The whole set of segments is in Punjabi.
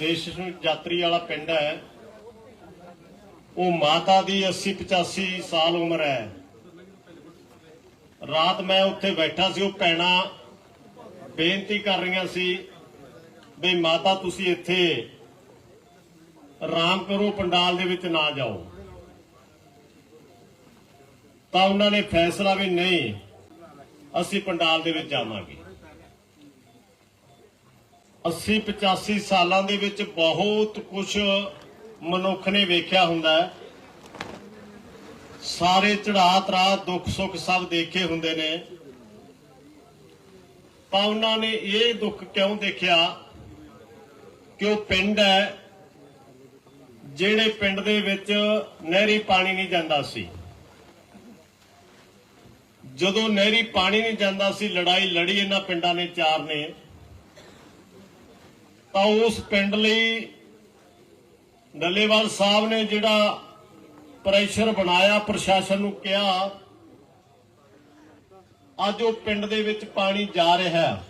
ਰੇਸ਼ਮ ਯਾਤਰੀ ਵਾਲਾ ਪਿੰਡ ਹੈ। ਉਹ ਮਾਤਾ ਦੀ 80 85 ਸਾਲ ਉਮਰ ਹੈ। ਰਾਤ ਮੈਂ ਉੱਥੇ ਬੈਠਾ ਸੀ, ਉਹ ਭੈਣਾ ਬੇਨਤੀ ਕਰ ਰਹੀਆਂ ਸੀ ਵੀ ਮਾਤਾ ਤੁਸੀਂ ਇੱਥੇ ਆਰਾਮ ਕਰੋ, ਪੰਡਾਲ ਦੇ ਵਿੱਚ ਨਾ ਜਾਓ। ਤਾਂ ਉਹਨਾਂ ਨੇ ਫੈਸਲਾ ਵੀ ਨਹੀਂ, ਅਸੀਂ ਪੰਡਾਲ ਦੇ ਵਿੱਚ ਜਾਵਾਂਗੇ। 80 85 ਸਾਲਾਂ ਦੇ ਵਿੱਚ ਬਹੁਤ ਕੁਝ ਮਨੁੱਖ ਨੇ ਵੇਖਿਆ ਹੁੰਦਾ ਹੈ। ਸਾਰੇ ਚੜਾਅ ਤਰਾ ਦੁੱਖ ਸੁੱਖ ਸਭ ਦੇਖੇ ਹੁੰਦੇ ਨੇ। ਤਾਂ ਉਹਨਾਂ ਨੇ ਇਹ ਦੁੱਖ ਕਿਉਂ ਦੇਖਿਆ? ਕਿ ਉਹ ਪਿੰਡ ਹੈ, ਜਿਹੜੇ ਪਿੰਡ ਦੇ ਵਿੱਚ ਨਹਿਰੀ ਪਾਣੀ ਨਹੀਂ ਜਾਂਦਾ ਸੀ। ਜਦੋਂ ਨਹਿਰੀ ਪਾਣੀ ਨਹੀਂ ਜਾਂਦਾ ਸੀ, ਲੜਾਈ ਲੜੀ ਇਹਨਾਂ ਪਿੰਡਾਂ ਨੇ ਚਾਰ ਨੇ। ਤਾਂ ਉਸ ਪਿੰਡ ਲਈ ਡੱਲੇਵਾਲ ਸਾਹਿਬ ਨੇ ਜਿਹੜਾ ਪ੍ਰੈਸ਼ਰ ਬਣਾਇਆ, ਪ੍ਰਸ਼ਾਸਨ ਨੂੰ ਕਿਹਾ, ਅੱਜ ਉਹ ਪਿੰਡ ਦੇ ਵਿੱਚ ਪਾਣੀ ਜਾ ਰਿਹਾ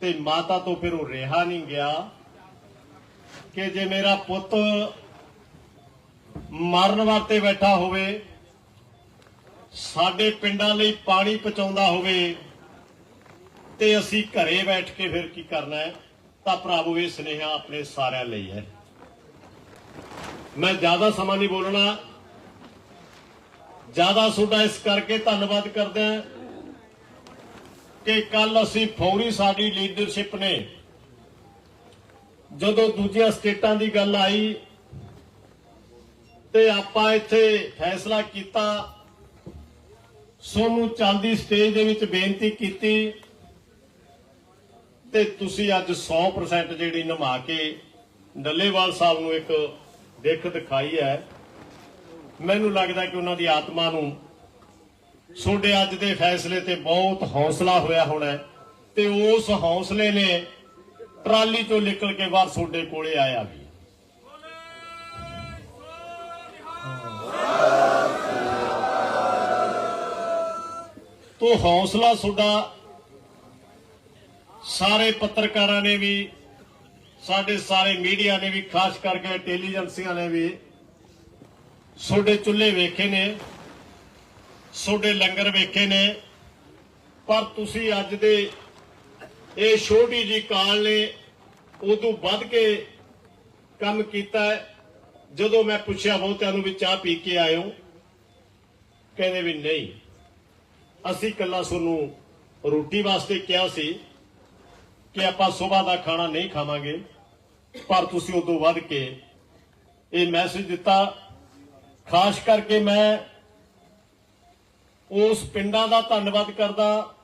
ਤੇ ਮਾਤਾ ਤੋਂ ਫਿਰ ਉਹ ਰਿਹਾ ਨਹੀਂ ਗਿਆ ਕਿ ਜੇ ਮੇਰਾ ਪੁੱਤ ਮਰਨ ਵਾਸਤੇ ਬੈਠਾ ਹੋਵੇ, ਸਾਡੇ ਪਿੰਡਾਂ ਲਈ ਪਾਣੀ ਪਹੁੰਚਾਉਂਦਾ ਹੋਵੇ ਤੇ ਅਸੀਂ ਘਰੇ ਬੈਠ ਕੇ ਫਿਰ ਕੀ ਕਰਨਾ ਹੈ? ਤਾਂ ਪ੍ਰਭੂ ਇਹ ਸੁਨੇਹਾ ਆਪਣੇ ਸਾਰਿਆਂ ਲਈ ਹੈ। ਮੈਂ ਜ਼ਿਆਦਾ ਸਮਾਂ ਨਹੀਂ ਬੋਲਣਾ। ਜ਼ਿਆਦਾ ਤੁਹਾਡਾ ਇਸ ਕਰਕੇ ਧੰਨਵਾਦ ਕਰਦੇ ਹਾਂ ਕਿ ਕੱਲ ਅਸੀਂ ਫੌਰੀ ਸਾਡੀ ਲੀਡਰਸ਼ਿਪ ਨੇ ਜਦੋਂ ਦੂਜੀਆਂ ਸਟੇਟਾਂ ਦੀ ਗੱਲ ਆਈ ਤੇ ਆਪਾਂ ਇੱਥੇ ਫੈਸਲਾ ਕੀਤਾ, ਸੋਨੂੰ ਚਾਂਦੀ ਸਟੇਜ ਦੇ ਵਿੱਚ ਬੇਨਤੀ ਕੀਤੀ ਤੇ ਤੁਸੀਂ ਅੱਜ 100% ਜਿਹੜੀ ਨਿਭਾ ਕੇ ਡੱਲੇਵਾਲ ਸਾਹਿਬ ਨੂੰ ਇੱਕ ਦਿੱਖ ਦਿਖਾਈ ਹੈ। ਮੈਨੂੰ ਲੱਗਦਾ ਕਿ ਉਹਨਾਂ ਦੀ ਆਤਮਾ ਨੂੰ ਤੁਹਾਡੇ ਅੱਜ ਦੇ ਫੈਸਲੇ ਤੇ ਬਹੁਤ ਹੌਸਲਾ ਹੋਇਆ ਹੋਣਾ ਤੇ ਉਸ ਹੌਸਲੇ ਨੇ ਟਰਾਲੀ ਤੋਂ ਨਿਕਲ ਕੇ ਬਾਹਰ ਤੁਹਾਡੇ ਕੋਲੇ ਆਇਆ ਵੀ। ਤੋ ਹੌਸਲਾ ਤੁਹਾਡਾ ਸਾਰੇ ਪੱਤਰਕਾਰਾਂ ਨੇ ਵੀ, ਸਾਡੇ ਸਾਰੇ ਮੀਡੀਆ ਨੇ ਵੀ, ਖਾਸ ਕਰਕੇ ਇੰਟੈਲੀਜੈਂਸੀਆਂ ਨੇ ਵੀ ਤੁਹਾਡੇ ਚੁੱਲ੍ਹੇ ਵੇਖੇ ਨੇ ਤੁਹਾਡੇ ਲੰਗਰ ਵੇਖੇ ਨੇ। ਪਰ ਤੁਸੀਂ ਅੱਜ ਦੇ ਇਹ ਛੋਟੀ ਜੀ ਕਾਲ ਨੇ, ਉਦੋਂ ਵੱਧ ਕੇ ਕੰਮ ਕੀਤਾ ਜਦੋਂ ਮੈਂ ਪੁੱਛਿਆ ਬਹੁਤਿਆਂ ਨੂੰ ਵੀ ਚਾਹ ਪੀ ਕੇ ਆਏ ਹੋ। ਕਹਿੰਦੇ ਵੀ ਨਹੀਂ। ਅਸੀਂ ਕੱਲਾ ਤੁਹਾਨੂੰ ਰੋਟੀ ਵਾਸਤੇ ਕਿਹਾ ਸੀ। ਕਿ ਆਪਾਂ ਸਵੇਰ ਦਾ ਖਾਣਾ ਨਹੀਂ ਖਾਵਾਂਗੇ, ਪਰ ਤੁਸੀਂ ਉਦੋਂ ਵੱਧ ਕੇ ਇਹ ਮੈਸੇਜ ਦਿੱਤਾ। ਖਾਸ ਕਰਕੇ ਮੈਂ ਉਸ ਪਿੰਡਾਂ ਦਾ ਧੰਨਵਾਦ ਕਰਦਾ,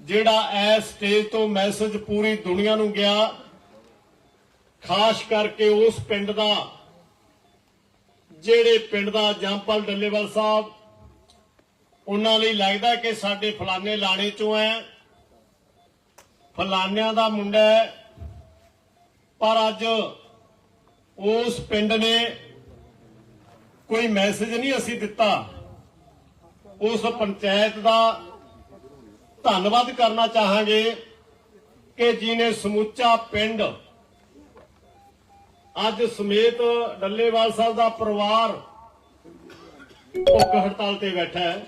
ਜਿਹੜਾ ਐਸ ਸਟੇਜ ਤੋਂ ਮੈਸੇਜ ਪੂਰੀ ਦੁਨੀਆ ਨੂੰ ਗਿਆ। ਖਾਸ ਕਰਕੇ ਉਸ ਪਿੰਡ ਦਾ, ਜਿਹੜੇ ਪਿੰਡ ਦਾ ਜੰਪਲ ਡੱਲੇਵਾਲ ਸਾਹਿਬ, ਉਹਨਾਂ ਲਈ ਲੱਗਦਾ ਕਿ ਸਾਡੇ ਫਲਾਣੇ ਲਾਣੇ ਚੋਂ ਹੈ। ਫਲਾਨਿਆਂ ਦਾ ਮੁੰਡਾ ਪਰ ਅੱਜ ਉਸ ਪਿੰਡ ਨੇ ਕੋਈ ਮੈਸੇਜ ਨਹੀਂ ਅਸੀਂ ਦਿੱਤਾ। ਉਸ ਪੰਚਾਇਤ ਦਾ ਧੰਨਵਾਦ ਕਰਨਾ ਚਾਹਾਂਗੇ ਕਿ ਜਿਨੇ ਸਮੁੱਚਾ ਪਿੰਡ ਅੱਜ ਸਮੇਤ ਡੱਲੇਵਾਲ ਸਾਹਿਬ ਦਾ ਪਰਿਵਾਰ ਭੁੱਖ ਹੜਤਾਲ ਤੇ ਬੈਠਾ ਹੈ।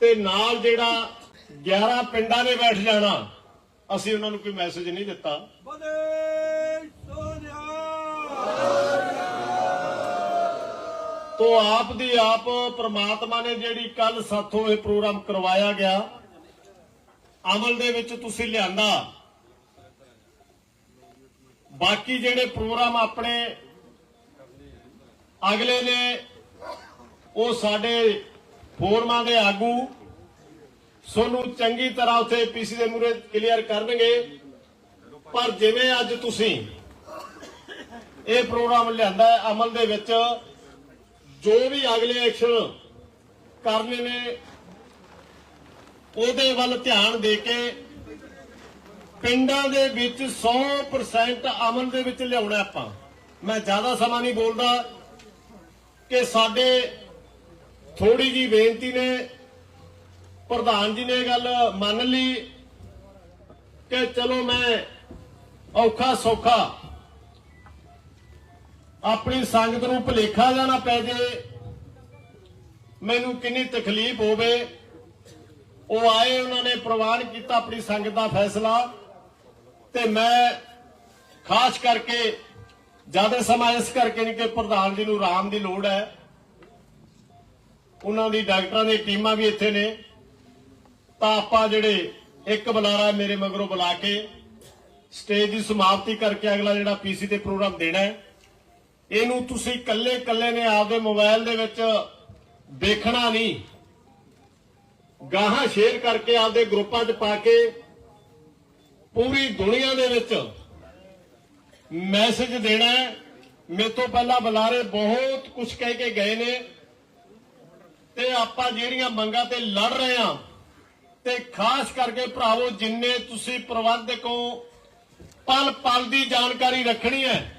ਤੇ ਨਾਲ ਜਿਹੜਾ 11 ਪਿੰਡਾਂ ਨੇ ਬੈਠ ਜਾਣਾ। ਅਸੀਂ ਉਹਨਾਂ ਨੂੰ ਕੋਈ ਮੈਸੇਜ ਨਹੀਂ ਦਿੱਤਾ। ਤੋ ਆਪ ਦੀ ਆਪ ਪ੍ਰਮਾਤਮਾ ਨੇ ਜਿਹੜੀ ਕੱਲ ਸਾਥੋਂ ਇਹ ਪ੍ਰੋਗਰਾਮ ਕਰਵਾਇਆ ਗਿਆ ਅਮਲ ਦੇ ਵਿੱਚ ਤੁਸੀਂ ਲਿਆਂਦਾ। ਬਾਕੀ ਜਿਹੜੇ ਪ੍ਰੋਗਰਾਮ ਆਪਣੇ ਅਗਲੇ ਨੇ ਉਹ ਸਾਡੇ ਫੋਰਮਾਂ ਦੇ ਆਗੂ ਸੋਨੂੰ ਚੰਗੀ ਤਰ੍ਹਾਂ ਉੱਥੇ ਪੀਸੀ ਦੇ ਮੂਰੇ ਕਲੀਅਰ ਕਰਨਗੇ। ਪਰ ਜਿਵੇਂ ਅੱਜ ਤੁਸੀਂ ਇਹ ਪ੍ਰੋਗਰਾਮ ਲਿਆਂਦਾ ਹੈ, ਅਮਲ ਦੇ ਵਿੱਚ ਜੋ ਵੀ ਅਗਲੇ ਐਕਸ਼ਨ ਕਰਨੇ ਨੇ, ਉਹਦੇ ਵੱਲ ਧਿਆਨ ਦੇ ਕੇ ਪਿੰਡਾਂ ਦੇ ਵਿੱਚ 100% ਅਮਲ ਦੇ ਵਿੱਚ ਲਿਆਉਣਾ ਆਪਾਂ। ਮੈਂ ਜ਼ਿਆਦਾ ਸਮਾਂ ਨਹੀਂ ਬੋਲਦਾ ਕਿ ਸਾਡੇ ਥੋੜੀ ਜੀ ਬੇਨਤੀ ਨੇ ਪ੍ਰਧਾਨ ਜੀ ਨੇ ਇਹ ਗੱਲ ਮੰਨ ਲਈ ਕਿ ਚਲੋ ਮੈਂ ਔਖਾ ਸੌਖਾ ਆਪਣੀ ਸੰਗਤ ਨੂੰ ਭੁਲੇਖਾ ਜਾਣਾ ਪੈ ਜੇ, ਮੈਨੂੰ ਕਿੰਨੀ ਤਕਲੀਫ ਹੋਵੇ। ਉਹ ਆਏ, ਉਹਨਾਂ ਨੇ ਪ੍ਰਵਾਨ ਕੀਤਾ ਆਪਣੀ ਸੰਗਤ ਦਾ ਫੈਸਲਾ ਤੇ ਮੈਂ ਖਾਸ ਕਰਕੇ ਜ਼ਿਆਦਾ ਸਮਾਂ ਇਸ ਕਰਕੇ ਨਹੀਂ ਕਿ ਪ੍ਰਧਾਨ ਜੀ ਨੂੰ ਆਰਾਮ ਦੀ ਲੋੜ ਹੈ। ਉਹਨਾਂ ਦੀ ਡਾਕਟਰਾਂ ਦੀ ਟੀਮਾਂ ਵੀ ਇੱਥੇ ਨੇ। ਤਾਂ ਆਪਾਂ ਜਿਹੜੇ ਇੱਕ ਬੁਲਾਰਾ ਮੇਰੇ ਮਗਰੋਂ ਬੁਲਾ ਕੇ ਸਟੇਜ ਦੀ ਸਮਾਪਤੀ ਕਰਕੇ ਅਗਲਾ ਜਿਹੜਾ ਪੀਸੀ ਤੇ ਪ੍ਰੋਗਰਾਮ ਦੇਣਾ ਹੈ, ਇਹਨੂੰ ਤੁਸੀਂ ਇਕੱਲੇ ਇਕੱਲੇ ਨੇ ਆਪਦੇ ਮੋਬਾਈਲ ਦੇ ਵਿੱਚ ਦੇਖਣਾ ਨਹੀਂ। ਗਾਹਾਂ ਸ਼ੇਅਰ ਕਰਕੇ ਆਪਦੇ ਗਰੁੱਪਾਂ 'ਚ ਪਾ ਕੇ ਪੂਰੀ ਦੁਨੀਆ ਦੇ ਵਿੱਚ ਮੈਸੇਜ ਦੇਣਾ ਹੈ। ਮੇਰੇ ਤੋਂ ਪਹਿਲਾਂ ਬੁਲਾਰੇ ਬਹੁਤ ਕੁਝ ਕਹਿ ਕੇ ਗਏ ਨੇ ਤੇ ਆਪਾਂ ਜਿਹੜੀਆਂ ਮੰਗਾਂ ਤੇ ਲੜ ਰਹੇ ਹਾਂ ਤੇ ਖਾਸ ਕਰਕੇ ਭਰਾਵੋ ਜਿੰਨੇ ਤੁਸੀਂ ਪ੍ਰਬੰਧਕ ਹੋ ਪਲ ਪਲ ਦੀ ਜਾਣਕਾਰੀ ਰੱਖਣੀ ਹੈ।